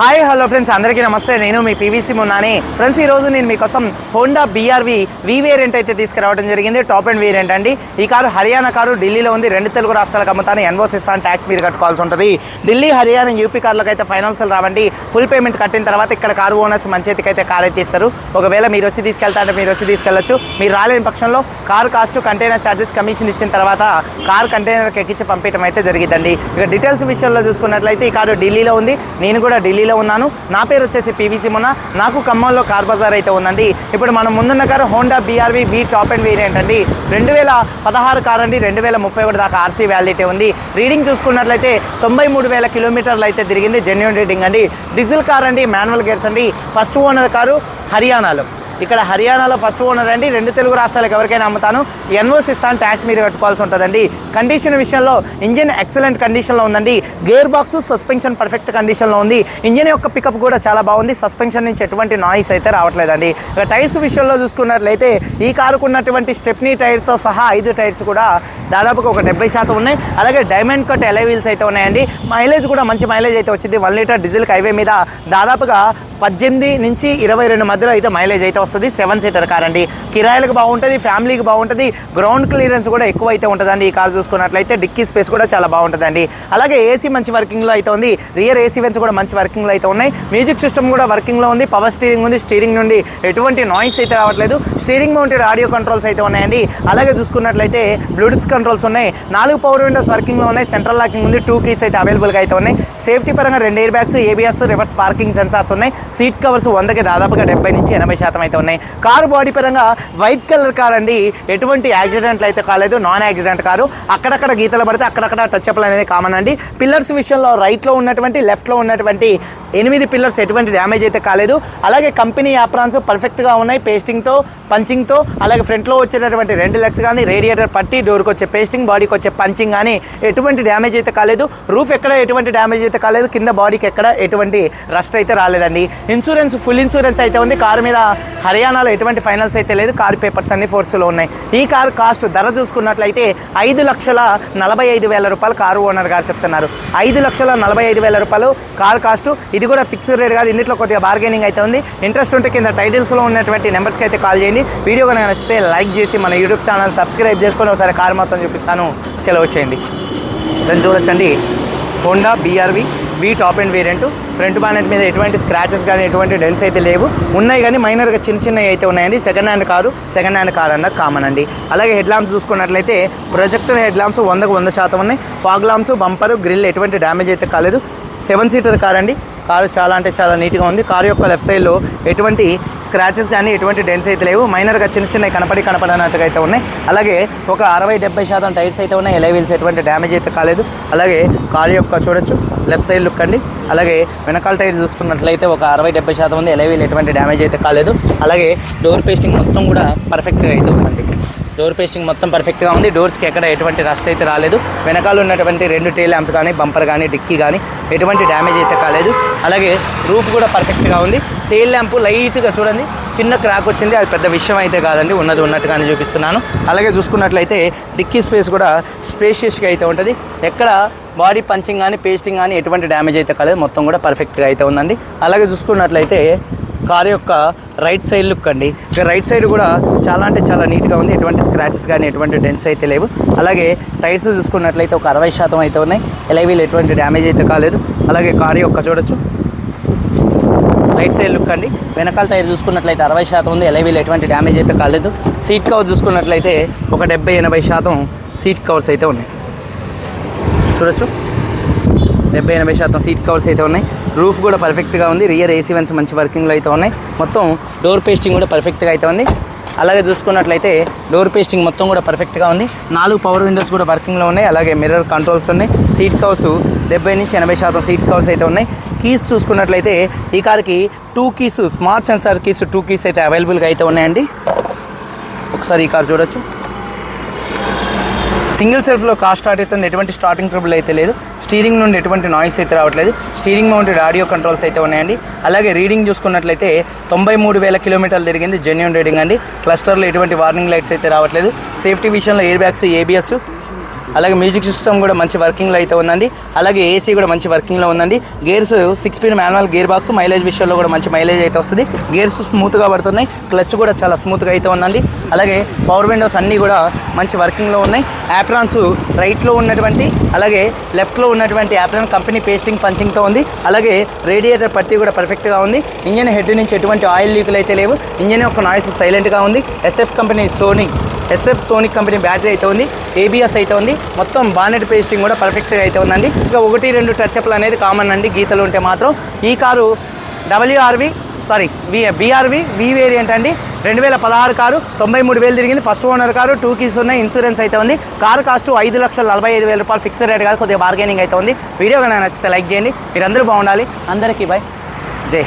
Hi hello friends అందరికీ నమస్తే. నేను మీ పీవీసీ మున్నాని ఫ్రెండ్స్ ఈ రోజు నేను మీకోసం హోండా బీఆర్వి వి వేరియంట్ అయితే తీసుకురావడం జరిగింది. టాప్ అండ్ వేరియంట్ అండి. ఈ కారు హర్యానా కారు ఢిల్లీలో ఉంది. రెండు తెలుగు రాష్ట్రాలకు అమ్ముతాను. ఎన్వోస్ ఇస్తాను ట్యాక్స్ మీరు కట్టుకోవాల్సి ఉంటుంది. ఢిల్లీ హర్యానా యూపీ కార్లకు అయితే ఫైనాన్షియల్ రావండి. ఫుల్ పేమెంట్ కట్టిన తర్వాత ఇక్కడ కారు ఓనర్స్ మంచి చేతికి అయితే కార్ అయితే ఇస్తారు. ఒకవేళ మీరు వచ్చి తీసుకెళ్తా అంటే మీరు వచ్చి తీసుకెళ్ళచ్చు. మీరు రాలేని పక్షంలో car cost container charges commission ఇచ్చిన తర్వాత కార్ కంటైనర్కి ఎక్కించి పంపించడం అయితే జరిగిందండి ఇక డీటెయిల్స్ విషయంలో చూసుకున్నట్లయితే ఈ కారు ఢిల్లీలో ఉంది. నేను కూడా ఢిల్లీలో ఉన్నాను. నా పేరు వచ్చేసి పీవీసీ మొన్న నాకు ఖమ్మంలో కార్ బజార్ అయితే ఉందండి. ఇప్పుడు మనం ముందున్న car Honda BRV B top end variant అండి. రెండు వేల పదహారు కార్ అండి. రెండు వేల ముప్పై ఒకటి దాకా ఆర్సీ వ్యాలిటీ ఉంది. రీడింగ్ చూసుకున్నట్లయితే తొంభై మూడు వేల కిలోమీటర్లు అయితే తిరిగింది. జెన్యున్ రీడింగ్ అండి. డీజిల్ కార్ అండి. మాన్యువల్ గేర్స్ అండి. ఫస్ట్ ఓనర్ కారు హర్యానాలో. ఇక్కడ హర్యానాలో ఫస్ట్ ఓనర్ అండి. రెండు తెలుగు రాష్ట్రాలకు ఎవరికైనా అమ్ముతాను. ఎన్ఓస్ ఇస్తాను ట్యాక్స్ మీరు కట్టుకోవాల్సి ఉంటుందండి. కండిషన్ విషయంలో ఇంజిన్ ఎక్సలెంట్ కండిషన్లో ఉందండి. గేర్ బాక్స్ సస్పెన్షన్ పర్ఫెక్ట్ కండిషన్లో ఉంది. ఇంజిన్ యొక్క పికప్ కూడా చాలా బాగుంది. సస్పెన్షన్ నుంచి ఎటువంటి నాయిస్ అయితే రావట్లేదండి. ఇక టైర్స్ విషయంలో చూసుకున్నట్లయితే ఈ కారుకున్నటువంటి స్టెప్నీ టైర్తో సహా ఐదు టైర్స్ కూడా దాదాపుగా ఒక డెబ్బై శాతం ఉన్నాయి. అలాగే డైమండ్ కట్ ఎలై వీల్స్ అయితే ఉన్నాయండి. మైలేజ్ కూడా మంచి మైలేజ్ అయితే వచ్చింది. వన్ లీటర్ డీజిల్ హైవే మీద దాదాపుగా పద్దెనిమిది నుంచి ఇరవై రెండు మధ్యలో అయితే మైలేజ్ అయితే వస్తుంది. సెవెన్ సీటర్ కార్ అండి. కిరాయిలకు బాగుంటుంది ఫ్యామిలీకి బాగుంటుంది. గ్రౌండ్ క్లియరెన్స్ కూడా ఎక్కువ అయితే ఉంటుందండి ఈ కార్ చూసుకున్నట్లయితే. డిక్కీ స్పేస్ కూడా చాలా బాగుంటుందండి. అలాగే ఏసీ మంచి వర్కింగ్లో అయితే ఉంది. రియర్ ఏసీ వెన్స్ కూడా మంచి వర్కింగ్లో అయితే ఉన్నాయి. మ్యూజిక్ సిస్టమ్ కూడా వర్కింగ్లో ఉంది. పవర్ స్టీరింగ్ ఉంది. స్టీరింగ్ నుండి ఎటువంటి నాయిస్ అయితే రావట్లేదు. స్టీరింగ్ మౌంటెడ్ ఆడియో కంట్రోల్స్ అయితే ఉన్నాయండి. అలాగే చూసుకున్నట్లయితే బ్లూటూత్ కంట్రోల్స్ ఉన్నాయి. నాలుగు పవర్ విండోస్ వర్కింగ్లో ఉన్నాయి. సెంట్రల్ లాకింగ్ ఉంది. టూ కీస్ అయితే అవైలబుల్గా అయితే ఉన్నాయి. సేఫ్టీ పరంగా రెండు air bags ABS reverse parking sensors ఉన్నాయి. సీట్ కవర్స్ వందకి దాదాపుగా డెబ్బై నుంచి ఎనభై శాతం అయితే ఉన్నాయి. కారు బాడీ పరంగా వైట్ కలర్ కార్ అండి. ఎటువంటి యాక్సిడెంట్లు అయితే కాలేదు. Non accident car. అక్కడక్కడ గీతలు పడితే అక్కడక్కడ టచ్ అప్లు అనేది కామన్ అండి. పిల్లర్స్ విషయంలో రైట్లో ఉన్నటువంటి లెఫ్ట్లో ఉన్నటువంటి ఎనిమిది పిల్లర్స్ ఎటువంటి డ్యామేజ్ అయితే కాలేదు. అలాగే కంపెనీ యాప్రాన్స్ పర్ఫెక్ట్గా ఉన్నాయి. పేస్టింగ్తో పంచింగ్తో అలాగే ఫ్రంట్లో వచ్చేటటువంటి రెండు లెగ్స్ కానీ రేడియేటర్ పట్టి డోర్కి వచ్చే పేస్టింగ్ బాడీకి వచ్చే పంచింగ్ కానీ ఎటువంటి డ్యామేజ్ అయితే కాలేదు. రూఫ్ ఎక్కడ ఎటువంటి డ్యామేజ్ అయితే కాలేదు. కింద బాడీకి ఎక్కడ ఎటువంటి రస్ట్ అయితే రాలేదండి. ఇన్సూరెన్స్ ఫుల్ ఇన్సూరెన్స్ అయితే ఉంది. కారు మీద హర్యానాలో ఎటువంటి ఫైనల్స్ అయితే లేదు. కారు పేపర్స్ అన్ని ఫోర్స్లో ఉన్నాయి. ఈ కారు కాస్ట్ ధర చూసుకున్నట్లయితే ఐదు లక్షల నలభై ఐదు వేల రూపాయలు కారు ఓనర్ గారు చెప్తున్నారు. ఐదు లక్షల నలభై ఐదు వేల రూపాయలు కారు కాస్ట్. ఇది కూడా ఫిక్స్డ్ రేట్ కాదు. ఇందులో కొద్దిగా బార్గెనింగ్ అయితే ఉంది. ఇంట్రెస్ట్ ఉంటే కింద టైటిల్స్లో ఉన్నటువంటి నెంబర్స్కి అయితే కాల్ చేయండి. వీడియో కనుక నచ్చితే లైక్ చేసి మన యూట్యూబ్ ఛానల్ సబ్స్క్రైబ్ చేసుకొని ఒకసారి కారు మొత్తం చూపిస్తాను. సెలవు చేయండి. ఫ్రెండ్స్ చూడొచ్చండి. Honda BRV V top end variant front bonnet మీద ఎటువంటి స్క్రాచెస్ కానీ ఎటువంటి డెన్స్ అయితే లేవు. ఉన్నాయి కానీ మైనర్గా చిన్న చిన్నవి అయితే ఉన్నాయండి. Second hand car second hand car అన్న కామన్ అండి. అలాగే హెడ్ ల్యాంప్స్ చూసుకున్నట్లయితే ప్రొజెక్టర్ హెడ్ ల్యాంప్స్ వందకు వంద శాతం ఉన్నాయి. ఫాగ్ ల్యాంప్స్ బంపర్ గ్రిల్ ఎటువంటి డ్యామేజ్ అయితే కాలేదు. సెవెన్ సీటర్ కార్ అండి. కారు చాలా అంటే చాలా నీట్గా ఉంది. కారు యొక్క లెఫ్ట్ సైడ్లో ఎటువంటి స్క్రాచెస్ కానీ ఎటువంటి డెన్స్ అయితే లేవు. మైనర్గా చిన్న చిన్నవి కనపడి కనపడనట్టుగా అయితే ఉన్నాయి. అలాగే ఒక అరవై డెబ్బై శాతం టైర్స్ అయితే ఉన్నాయి. ఎలై వీల్స్ ఎటువంటి డ్యామేజ్ అయితే కాలేదు. అలాగే కారు యొక్క చూడొచ్చు లెఫ్ట్ సైడ్ లుక్ అండి. అలాగే వెనకాల టైర్ చూసుకున్నట్లయితే ఒక అరవై డెబ్బై శాతం ఉంది. ఎలై వీల్ ఎటువంటి డ్యామేజ్ అయితే కాలేదు. అలాగే డోర్ పేస్టింగ్ మొత్తం కూడా పర్ఫెక్ట్గా అయితే ఉందండి. డోర్ పేస్టింగ్ మొత్తం పర్ఫెక్ట్గా ఉంది. డోర్స్కి ఎక్కడ ఎటువంటి రస్ట్ అయితే రాలేదు. వెనకాల ఉన్నటువంటి రెండు టైల్ ల్యాంప్స్ కానీ బంపర్ కానీ డిక్కీ కానీ ఎటువంటి డ్యామేజ్ అయితే కాలేదు. అలాగే రూఫ్ కూడా పర్ఫెక్ట్గా ఉంది. టైల్ ల్యాంప్ లైట్గా చూడండి. చిన్న క్రాక్ వచ్చింది. అది పెద్ద విషయం అయితే కాదండి. ఉన్నది ఉన్నట్టుగానే చూపిస్తున్నాను. అలాగే చూసుకున్నట్లయితే డిక్కీ స్పేస్ కూడా స్పేషియస్గా అయితే ఉంటుంది. ఎక్కడ బాడీ పంచింగ్ కానీ పేస్టింగ్ కానీ ఎటువంటి డ్యామేజ్ అయితే కాలేదు. మొత్తం కూడా పర్ఫెక్ట్గా అయితే ఉందండి. అలాగే చూసుకున్నట్లయితే కారు యొక్క రైట్ సైడ్ లుక్ అండి. ఇక రైట్ సైడ్ కూడా చాలా అంటే చాలా నీట్గా ఉంది. ఎటువంటి స్క్రాచెస్ కానీ ఎటువంటి డెన్స్ అయితే లేవు. అలాగే టైర్స్ చూసుకున్నట్లయితే ఒక అరవై శాతం అయితే ఉన్నాయి. ఎలైవీలు ఎటువంటి డ్యామేజ్ అయితే కాలేదు. అలాగే కార్ యొక్క చూడొచ్చు. రైట్ సైడ్ లుక్ అండి. వెనకాల టైర్ చూసుకున్నట్లయితే అరవై శాతం ఉంది. ఎలైవీలు ఎటువంటి డ్యామేజ్ అయితే కాలేదు. సీట్ కవర్ చూసుకున్నట్లయితే ఒక డెబ్బై ఎనభై శాతం సీట్ కవర్స్ అయితే ఉన్నాయి. చూడొచ్చు. డెబ్బై ఎనభై శాతం సీట్ కవర్స్ అయితే ఉన్నాయి. రూఫ్ కూడా పర్ఫెక్ట్గా ఉంది. రియర్ ఏసీ వెన్స్ మంచి వర్కింగ్లో అయితే ఉన్నాయి. మొత్తం డోర్ పేస్టింగ్ కూడా పర్ఫెక్ట్గా అయితే ఉంది. అలాగే చూసుకున్నట్లయితే డోర్ పేస్టింగ్ మొత్తం కూడా పర్ఫెక్ట్గా ఉంది. నాలుగు పవర్ విండోస్ కూడా వర్కింగ్లో ఉన్నాయి. అలాగే మిర్రర్ కంట్రోల్స్ ఉన్నాయి. సీట్ కవర్స్ డెబ్బై నుంచి ఎనభై శాతం సీట్ కవర్స్ అయితే ఉన్నాయి. కీస్ చూసుకున్నట్లయితే ఈ కార్కి two keys smart sensor keys two keys అయితే అవైలబుల్గా అయితే ఉన్నాయండి. ఒకసారి ఈ కార్ చూడొచ్చు. సింగిల్ సెల్ఫ్లో కార్ స్టార్ట్ అవుతుంది ఎటువంటి స్టార్టింగ్ ట్రబుల్ అయితే లేదు. స్టీరింగ్ నుండి ఎటువంటి నాయిస్ అయితే రావట్లేదు. స్టీరింగ్ మౌంటెడ్ ఆడియో కంట్రోల్స్ అయితే ఉన్నాయండి. అలాగే రీడింగ్ చూసుకున్నట్లయితే తొంభై మూడు వేల కిలోమీటర్లు తిరిగింది జెన్యున్ రీడింగ్ అండి. క్లస్టర్లో ఎటువంటి వార్నింగ్ లైట్స్ అయితే రావట్లేదు. సేఫ్టీ విషయంలో ఎయిర్ బ్యాగ్స్ ఏబిఎస్ అలాగే మ్యూజిక్ సిస్టమ్ కూడా మంచి వర్కింగ్లో అయితే ఉందండి. అలాగే ఏసీ కూడా మంచి వర్కింగ్లో ఉందండి. Gears six speed manual gear box mileage విషయంలో కూడా మంచి మైలేజ్ అయితే వస్తుంది. గేర్స్ స్మూత్గా పడుతున్నాయి. క్లచ్ కూడా చాలా స్మూత్గా అయితే ఉందండి. అలాగే పవర్ విండోస్ అన్నీ కూడా మంచి వర్కింగ్లో ఉన్నాయి. యాప్రాన్స్ రైట్లో ఉన్నటువంటి అలాగే లెఫ్ట్లో ఉన్నటువంటి యాప్రాన్ కంపెనీ పేస్టింగ్ పంచింగ్తో ఉంది. అలాగే రేడియేటర్ పట్టి కూడా పర్ఫెక్ట్గా ఉంది. ఇంజన్ హెడ్ నుంచి ఎటువంటి ఆయిల్ లీకులు అయితే లేవు. ఇంజన్ యొక్క నాయిస్ సైలెంట్గా ఉంది. SF company Sony SF Sonic company battery అయితే ఉంది ఏబిఎస్ అయితే ఉంది. మొత్తం బానెట్ పేస్టింగ్ కూడా పర్ఫెక్ట్గా అయితే ఉందండి. ఇంకా ఒకటి రెండు టచ్అప్లు అనేది కామన్ అండి గీతలు ఉంటే మాత్రం. ఈ car WRV sorry V BRV V variant అండి. రెండు వేల పదహారు కారు తొంభై మూడు వేలు తిరిగింది. First owner car two keys ఉన్నాయి ఇన్సూరెన్స్ అయితే ఉంది. కారు కాస్ట్ ఐదు లక్షల నలభై ఐదు వేల రూపాయలు ఫిక్స్డ్ రేట్ కాదు కొద్దిగా బార్గెనింగ్ అయితే ఉంది. వీడియో కనుక నచ్చితే లైక్ చేయండి మీరందరూ బాగుండాలి. అందరికీ బాయ్ జై